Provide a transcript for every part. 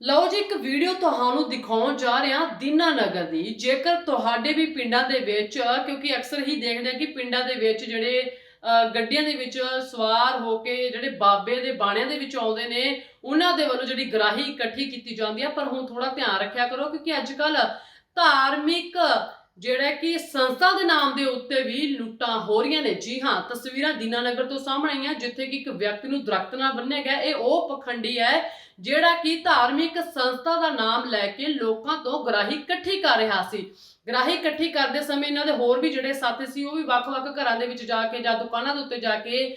ਲਓ ਜੀ, ਇੱਕ ਵੀਡੀਓ ਤੁਹਾਨੂੰ ਦਿਖਾਉਣ ਜਾ ਰਿਹਾ ਦੀਨਾਨਗਰ ਦੀ। ਜੇਕਰ ਤੁਹਾਡੇ ਵੀ ਪਿੰਡਾਂ ਦੇ ਵਿੱਚ, ਕਿਉਂਕਿ ਅਕਸਰ ਹੀ ਦੇਖਦੇ ਆ ਕਿ ਪਿੰਡਾਂ ਦੇ ਵਿੱਚ ਜਿਹੜੇ ਗੱਡੀਆਂ ਦੇ ਵਿੱਚ ਸਵਾਰ ਹੋ ਕੇ ਜਿਹੜੇ ਬਾਬੇ ਦੇ ਬਾਣਿਆਂ ਦੇ ਵਿੱਚ ਆਉਂਦੇ ਨੇ, ਉਹਨਾਂ ਦੇ ਵੱਲੋਂ ਜਿਹੜੀ ਗਰਾਹੀ ਇਕੱਠੀ ਕੀਤੀ ਜਾਂਦੀ ਆ। ਪਰ ਹੁਣ ਥੋੜਾ ਧਿਆਨ ਰੱਖਿਆ ਕਰੋ, ਕਿਉਂਕਿ ਅੱਜ ਕੱਲ ਧਾਰਮਿਕ ਜਿਹੜਾ ਕਿ ਸੰਸਥਾ ਦੇ ਨਾਮ ਦੇ ਉੱਤੇ ਵੀ ਲੁੱਟਾਂ ਹੋ ਰਹੀਆਂ ਨੇ। ਜੀ ਹਾਂ, ਤਸਵੀਰਾਂ ਦੀਨਾਨਗਰ ਤੋਂ ਸਾਹਮਣੇ ਆਈਆਂ, ਜਿੱਥੇ ਕਿ ਇੱਕ ਵਿਅਕਤੀ ਨੂੰ ਦਰਖਤ ਨਾਲ ਬੰਨਿਆ ਗਿਆ। ਇਹ ਉਹ ਪਖੰਡੀ ਹੈ ਜਿਹੜਾ ਕਿ ਧਾਰਮਿਕ ਸੰਸਥਾ ਦਾ ਨਾਮ ਲੈ ਕੇ ਲੋਕਾਂ ਤੋਂ ਗਰਾਹੀ ਇਕੱਠੀ ਕਰ ਰਿਹਾ ਸੀ। ਗਰਾਹੀ ਇਕੱਠੀ ਕਰਦੇ ਸਮੇਂ ਇਹਨਾਂ ਦੇ ਹੋਰ ਵੀ ਜਿਹੜੇ ਸਾਥੀ ਸੀ, ਉਹ ਵੀ ਵੱਖ-ਵੱਖ ਘਰਾਂ ਦੇ ਵਿੱਚ ਜਾ ਕੇ ਜਾਂ ਦੁਕਾਨਾਂ ਦੇ ਉੱਤੇ ਜਾ ਕੇ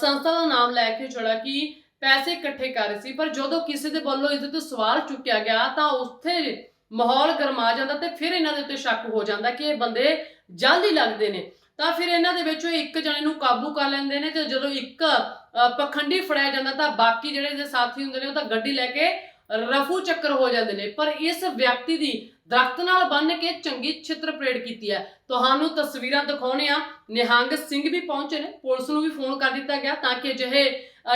ਸੰਸਥਾ ਦਾ ਨਾਮ ਲੈ ਕੇ ਜਿਹੜਾ ਕਿ ਪੈਸੇ ਇਕੱਠੇ ਕਰ ਰਹੇ ਸੀ। ਪਰ ਜਦੋਂ ਕਿਸੇ ਦੇ ਵੱਲੋਂ ਇਸ ਤੋਂ ਸਵਾਲ ਚੁੱਕਿਆ ਗਿਆ, ਤਾਂ ਉੱਥੇ ਮਾਹੌਲ ਗਰਮਾ ਜਾਂਦਾ ਤੇ ਫਿਰ ਇਹਨਾਂ ਦੇ ਉੱਤੇ ਸ਼ੱਕ ਹੋ ਜਾਂਦਾ ਕਿ ਇਹ ਬੰਦੇ ਜਲਦੀ ਲੱਗਦੇ ਨੇ। ਤਾਂ ਫਿਰ ਇਹਨਾਂ ਦੇ ਵਿੱਚੋਂ ਇੱਕ ਜਣੇ ਨੂੰ ਕਾਬੂ ਕਰ ਲੈਂਦੇ ਨੇ ਤੇ ਜਦੋਂ ਇੱਕ ਪਖੰਡੀ ਫੜਿਆ ਜਾਂਦਾ ਤਾਂ ਬਾਕੀ ਜਿਹੜੇ ਇਹਦੇ ਸਾਥੀ ਹੁੰਦੇ ਨੇ ਉਹ ਤਾਂ ਗੱਡੀ ਲੈ ਕੇ ਰਫੂ ਚੱਕਰ ਹੋ ਜਾਂਦੇ ਨੇ। ਪਰ ਇਸ ਵਿਅਕਤੀ ਦੀ ਦਰਖਤ ਨਾਲ ਬੰਨ੍ਹ ਕੇ ਚੰਗੀ ਛਿੱਤਰ ਪਰੇਡ ਕੀਤੀ ਹੈ। ਤੁਹਾਨੂੰ ਤਸਵੀਰਾਂ ਦਿਖਾਉਣੇ ਆ ਨਿਹੰਗ ਸਿੰਘ ਵੀ ਪਹੁੰਚੇ ਨੇ। ਪੁਲਿਸ ਨੂੰ ਵੀ ਫੋਨ ਕਰ ਦਿੱਤਾ ਗਿਆ ਤਾਂ ਕਿ ਅਜਿਹੇ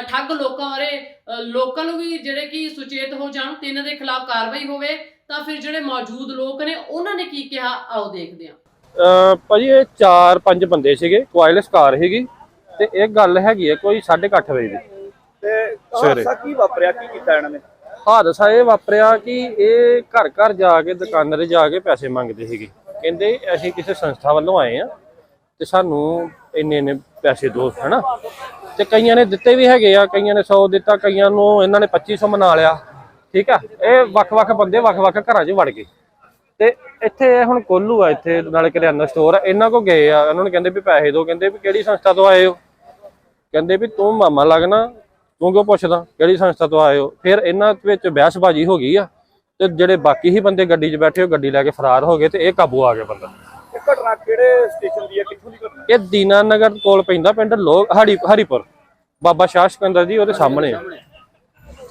ਠੱਗ ਲੋਕਾਂ ਬਾਰੇ ਅ, ਲੋਕਾਂ ਨੂੰ ਵੀ ਜਿਹੜੇ ਕਿ ਸੁਚੇਤ ਹੋ ਜਾਣ ਤੇ ਇਹਨਾਂ ਦੇ ਖਿਲਾਫ ਕਾਰਵਾਈ ਹੋਵੇ। ਤਾਂ ਫਿਰ ਜਿਹੜੇ ਮੌਜੂਦ ਲੋਕ ਨੇ ਉਹਨਾਂ ਨੇ ਕੀ ਕਿਹਾ? ਆਓ ਦੇਖਦੇ ਹਾਂ। ਭਾਜੀ ਇਹ ਚਾਰ ਪੰਜ ਬੰਦੇ ਸੀਗੇ ਕੁਆਇਲਸ ਕਾਰ ਹੈਗੀ ਤੇ ਇਹ ਗੱਲ ਹੈਗੀ ਹੈ ਕੋਈ 8:30 ਵਜੇ ਦੀ। ਤੇ ਸਵੇਰੇ। ਹਾਦਸਾ ਕੀ ਵਾਪਰਿਆ? ਕੀ ਕੀਤਾ ਇਹਨਾਂ ਨੇ? ਹਾਦਸਾ ਇਹ ਵਾਪਰਿਆ ਕਿ ਇਹ ਘਰ ਘਰ ਜਾ ਕੇ ਦੁਕਾਨਾਂ ਤੇ ਜਾ ਕੇ ਪੈਸੇ ਮੰਗਦੇ ਸੀਗੇ। ਕਹਿੰਦੇ ਅਸੀਂ ਕਿਸੇ ਸੰਸਥਾ ਵੱਲੋਂ ਆਏ ਆ ਤੇ ਸਾਨੂੰ ਇੰਨੇ ਇੰਨੇ ਪੈਸੇ ਦਿਓ ਹਨਾ? ਤੇ ਕਈਆਂ ਨੇ ਦਿੱਤੇ ਵੀ ਹੈਗੇ ਆ ਕਈਆਂ ਨੇ 100 ਦਿੱਤਾ ਕਈਆਂ ਨੂੰ ਇਹਨਾਂ ਨੇ 2500 ਮਨਾ ਲਿਆ। ਠੀਕ ਆ? ਇਹ ਵੱਖ-ਵੱਖ ਬੰਦੇ ਵੱਖ-ਵੱਖ ਘਰਾਂ 'ਚ ਵੜ ਗਏ। ਤੇ ਇੱਥੇ ਹੁਣ ਕੋਲੂ ਆ ਇੱਥੇ ਨਾਲੇ ਕਰਿਆਨਾ ਸਟੋਰ ਆ। ਇਹਨਾਂ ਕੋ ਗਏ ਆ। ਉਹਨਾਂ ਨੂੰ ਕਹਿੰਦੇ ਵੀ ਪੈਸੇ ਦਿਓ ਕਹਿੰਦੇ ਵੀ ਕਿਹੜੀ ਸੰਸਥਾ ਤੋਂ ਆਏ ਹੋ? ਕਹਿੰਦੇ ਵੀ ਤੂੰ ਮਾਮਾ ਲੱਗਣਾ ਤੂੰ ਕਿਉਂ ਪੁੱਛਦਾ ਕਿਹੜੀ ਸੰਸਥਾ ਤੋਂ ਆਏ ਹੋ? ਫਿਰ ਇਹਨਾਂ ਵਿੱਚ ਬਹਿਸਬਾਜ਼ੀ ਹੋ ਗਈ ਆ ਤੇ ਜਿਹੜੇ ਬਾਕੀ ਹੀ ਬੰਦੇ ਗੱਡੀ 'ਚ ਬੈਠੇ ਉਹ ਗੱਡੀ ਲੈ ਕੇ ਫਰਾਰ ਹੋ ਗਏ ਤੇ ਇਹ ਕਾਬੂ ਆ ਗਿਆ ਬੰਦਾ। ਇਹ ਘਟਨਾ ਕਿਹੜੇ ਸਟੇਸ਼ਨ ਦੀ ਹੈ ਕਿੱਥੋਂ ਦੀ ਘਟਨਾ? ਇਹ ਦੀਨਾਨਗਰ ਕੋਲ ਪੈਂਦਾ ਪਿੰਡ ਲੋਕ ਹਰੀ ਹਰੀਪੁਰ ਬਾਬਾ ਸ਼ਾਹ ਸਿਕੰਦਰ ਜੀ ਉਹਦੇ ਸਾਹਮਣੇ ਆ।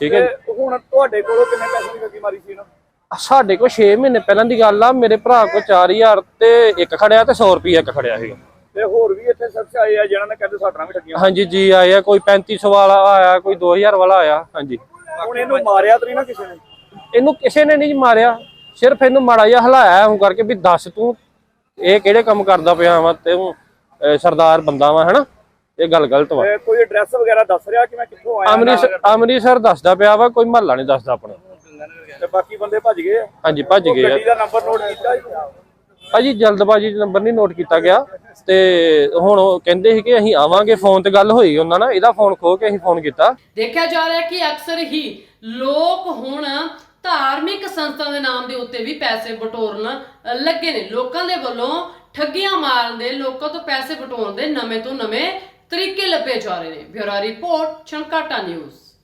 ਠੀਕ ਹੈ ਤੇ ਹੁਣ ਤੁਹਾਡੇ ਕੋਲੋਂ ਕਿੰਨੇ ਪੈਸੇ ਦੀ ਗੱਡੀ ਮਾਰੀ ਸੀ ਇਹਨਾਂ ਸਾਡੇ ਕੋਲ 6 ਮਹੀਨੇ ਪਹਿਲਾਂ ਦੀ ਗੱਲ ਆ ਮੇਰੇ ਭਰਾ ਕੋਲ 4000 ਤੇ ਇੱਕ ਖੜਿਆ ਤੇ 100 ਰੁਪਏ ਇੱਕ ਖੜਿਆ ਸੀਗਾ। ਤੇ ਹੋਰ ਵੀ ਇੱਥੇ ਸ਼ਖਸ ਆਏ ਆ ਜਿਹਨਾਂ ਨੇ ਕਹਿੰਦੇ ਸਾਡਰਾਂ ਵੀ ਠੱਗੀਆਂ ਹਾਂਜੀ ਜੀ ਆਏ ਆ ਕੋਈ 3500 ਵਾਲਾ ਆਇਆ ਕੋਈ 2000 ਵਾਲਾ ਆਇਆ ਹਾਂਜੀ। ਹੁਣ ਇਹਨੂੰ ਮਾਰਿਆ ਤਾਂ ਨਹੀਂ ਨਾ ਕਿਸੇ ਨੇ? ਇਹਨੂੰ ਕਿਸੇ ਨੇ ਨਹੀਂ ਮਾਰਿਆ ਸਿਰਫ ਇਹਨੂੰ ਮਾੜਾ ਜਿਹਾ ਹਲਾਇਆ ਹੁਣ ਕਰਕੇ ਵੀ ਦੱਸ ਤੂੰ ਇਹ ਕਿਹੜੇ ਕੰਮ ਕਰਦਾ ਪਿਆ ਵਾ ਤੇ ਸਰਦਾਰ ਬੰਦਾ ਵਾ ਹਨਾ? ਇਹ ਗੱਲ ਗਲਤ ਵਾ। ਕੋਈ ਐਡਰੈਸ ਵਗੈਰਾ ਦੱਸ ਰਿਹਾ ਕਿ ਮੈਂ ਕਿੱਥੋਂ ਆਇਆ ਅੰਮ੍ਰਿਤਸਰ ਅੰਮ੍ਰਿਤਸਰ ਦੱਸਦਾ ਪਿਆ ਵਾ ਕੋਈ ਮਹੱਲਾ ਨਹੀਂ ਦੱਸਦਾ ਆਪਣਾ। ਤੇ ਬਾਕੀ ਬੰਦੇ ਭੱਜ ਗਏ? ਆ। ਹਾਂਜੀ ਭੱਜ ਗਏ ਆ। ਗੱਡੀ ਦਾ ਨੰਬਰ ਨੋਟ ਕੀਤਾ ਜੀ? ਭਾਜੀ ਜਲਦਬਾਜੀ 'ਚ ਨੰਬਰ ਨਹੀਂ ਨੋਟ ਕੀਤਾ ਗਿਆ। ਤੇ ਹੁਣ ਉਹ ਕਹਿੰਦੇ ਸੀ ਕਿ ਅਸੀਂ ਆਵਾਂਗੇ ਫੋਨ ਤੇ ਗੱਲ ਹੋਈ ਉਹਨਾਂ ਨਾਲ ਇਹਦਾ ਫੋਨ ਖੋ ਕੇ ਅਸੀਂ ਫੋਨ ਕੀਤਾ। ਦੇਖਿਆ ਜਾ ਰਿਹਾ ਹੈ ਕਿ ਅਕਸਰ ਹੀ ਲੋਕ ਹੁਣ ਧਾਰਮਿਕ ਸੰਸਥਾ ਦੇ ਨਾਮ ਦੇ ਉੱਤੇ ਵੀ ਪੈਸੇ ਬਟੋਰਨ ਲੱਗੇ ਨੇ। ਲੋਕਾਂ ਦੇ ਵੱਲੋਂ ਠੱਗੀਆਂ ਮਾਰਨ ਦੇ ਲੋਕਾਂ ਤੋਂ ਪੈਸੇ ਬਟੋਰਨ ਦੇ ਨਵੇਂ ਤੋਂ ਨਵੇਂ ਤਰੀਕੇ ਲੱਭੇ ਜਾ ਰਹੇ ਨੇ ਬਿਊਰੋ ਰਿਪੋਰਟ ਛਣਕਾਟਾ ਨਿਊਜ਼।